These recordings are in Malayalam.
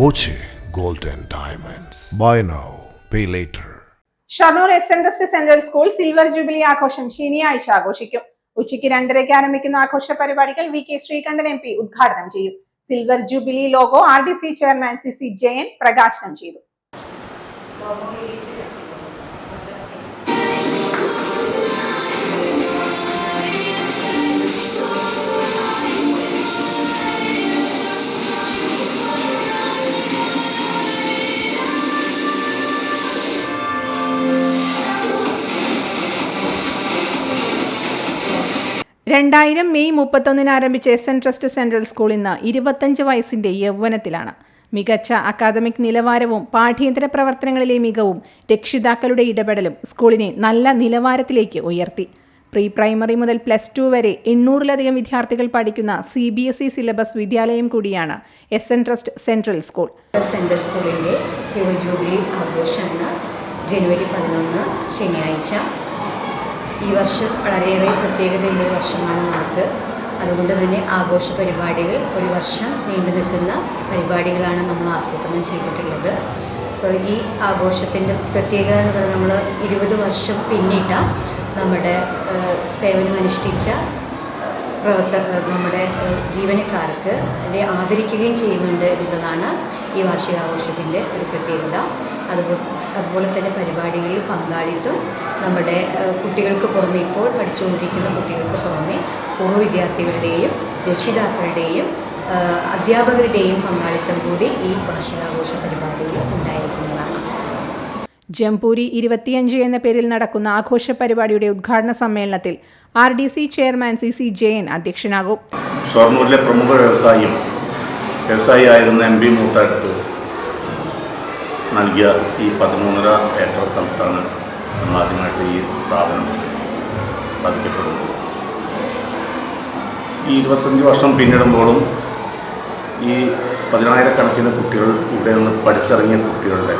Boche gold and diamonds buy now pay later Shoranur S N trust central school silver jubilee ആഘോഷം ശനിയാഴ്ച ആഘോഷിക്കും. ഉച്ചയ്ക്ക് രണ്ടരയ്ക്ക് ആരംഭിക്കുന്ന ആഘോഷ പരിപാടികൾ V K Sreekandan M P ഉദ്ഘാടനം ചെയ്യും. Silver jubilee logo R D C chairman C C Jayan പ്രകാശനം ചെയ്തു. രണ്ടായിരം മെയ് മുപ്പത്തൊന്നിന് ആരംഭിച്ച S N trust central school ഇന്ന് ഇരുപത്തഞ്ച് വയസ്സിന്റെ യൗവനത്തിലാണ്. മികച്ച അക്കാദമിക് നിലവാരവും പാഠ്യേതര പ്രവർത്തനങ്ങളിലെ മികവും രക്ഷിതാക്കളുടെ ഇടപെടലും സ്കൂളിനെ നല്ല നിലവാരത്തിലേക്ക് ഉയർത്തി. പ്രീ പ്രൈമറി മുതൽ പ്ലസ് ടു വരെ എണ്ണൂറിലധികം വിദ്യാർത്ഥികൾ പഠിക്കുന്ന C B S E syllabus വിദ്യാലയം കൂടിയാണ് S N trust central school. Central ജനുവരി പതിനൊന്ന് ശനിയാഴ്ച. ഈ വർഷം വളരെയേറെ പ്രത്യേകതയുള്ള ഒരു വർഷമാണ് നമുക്ക്. അതുകൊണ്ട് തന്നെ ആഘോഷ പരിപാടികൾ ഒരു വർഷം നീണ്ടു നിൽക്കുന്ന പരിപാടികളാണ് നമ്മൾ ആസൂത്രണം ചെയ്തിട്ടുള്ളത്. അപ്പോൾ ഈ ആഘോഷത്തിന്റെ പ്രത്യേകത എന്ന് പറഞ്ഞാൽ നമ്മൾ ഇരുപത് വർഷം പിന്നിട്ട നമ്മുടെ സേവനം സേവനമനുഷ്ഠിച്ച പ്രവർത്ത നമ്മുടെ ജീവനക്കാർക്ക് അല്ലെ ആദരിക്കുകയും ചെയ്യുന്നുണ്ട് എന്നതാണ് ഈ വാർഷികാഘോഷത്തിന്റെ ഒരു പ്രത്യേകത. അതുപോലെ അതുപോലെ തന്നെ പരിപാടികളിൽ പങ്കാളിത്തം നമ്മുടെ കുട്ടികൾക്ക് പുറമെ ഇപ്പോൾ പഠിച്ചുകൊണ്ടിരിക്കുന്ന കുട്ടികൾക്ക് പുറമെ പൂർവ വിദ്യാർത്ഥികളുടെയും രക്ഷിതാക്കളുടെയും അധ്യാപകരുടെയും പങ്കാളിത്തം കൂടി ഈ വാർഷികാഘോഷ പരിപാടിയിൽ ഉണ്ടായിരിക്കുന്നതാണ്. ജംപൂരി ഇരുപത്തിയഞ്ച് എന്ന പേരിൽ നടക്കുന്ന ആഘോഷ പരിപാടിയുടെ ഉദ്ഘാടന സമ്മേളനത്തിൽ R D C chairman C C Jayan അധ്യക്ഷനാകും. ഷൊർണൂരിലെ പ്രമുഖ വ്യവസായിയും വ്യവസായിയായിരുന്ന എം പി മൂത്തടുത്ത് നൽകിയ ഈ പതിമൂന്നര ഏക്കർ സ്ഥലത്താണ് നമ്മൾ ആദ്യമായിട്ട് ഈ സ്ഥാപനം സ്ഥാപിക്കപ്പെടുന്നത് ഈ ഇരുപത്തഞ്ച് വർഷം പിന്നിടുമ്പോഴും ഈ പതിനായിരക്കണക്കിന് കുട്ടികൾ ഇവിടെ നിന്ന് പഠിച്ചിറങ്ങിയ കുട്ടികളുടെ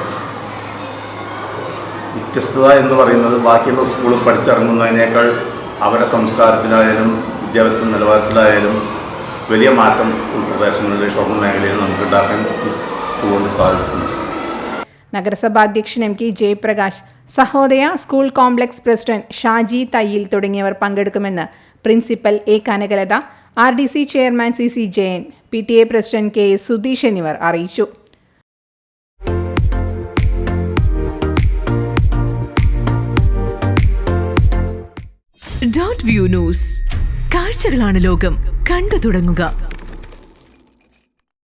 വ്യത്യസ്തത എന്ന് പറയുന്നത് ബാക്കിയുള്ള സ്കൂളിൽ പഠിച്ചിറങ്ങുന്നതിനേക്കാൾ അവരുടെ സംസ്കാരത്തിലായാലും വിദ്യാഭ്യാസ നിലവാരത്തിലായാലും വലിയ മാറ്റം ഉൾപ്രദേശങ്ങളിലെ ഷോപ്പിംഗ് മേഖലയിൽ നമുക്ക് ഉണ്ടാക്കാൻ സ്കൂൾ സാധിച്ചിട്ടുണ്ട്. നഗരസഭാ അധ്യക്ഷൻ M K Jayaprakash Sahodaya school complex president Shaji Thayyil തുടങ്ങിയവർ പങ്കെടുക്കുമെന്ന് principal A Kanakalatha R D C chairman C C Jayan P T A president K S Sudheesh എന്നിവർ അറിയിച്ചു. ന്യൂസ് ലോകം. കണ്ടു തുടങ്ങുക.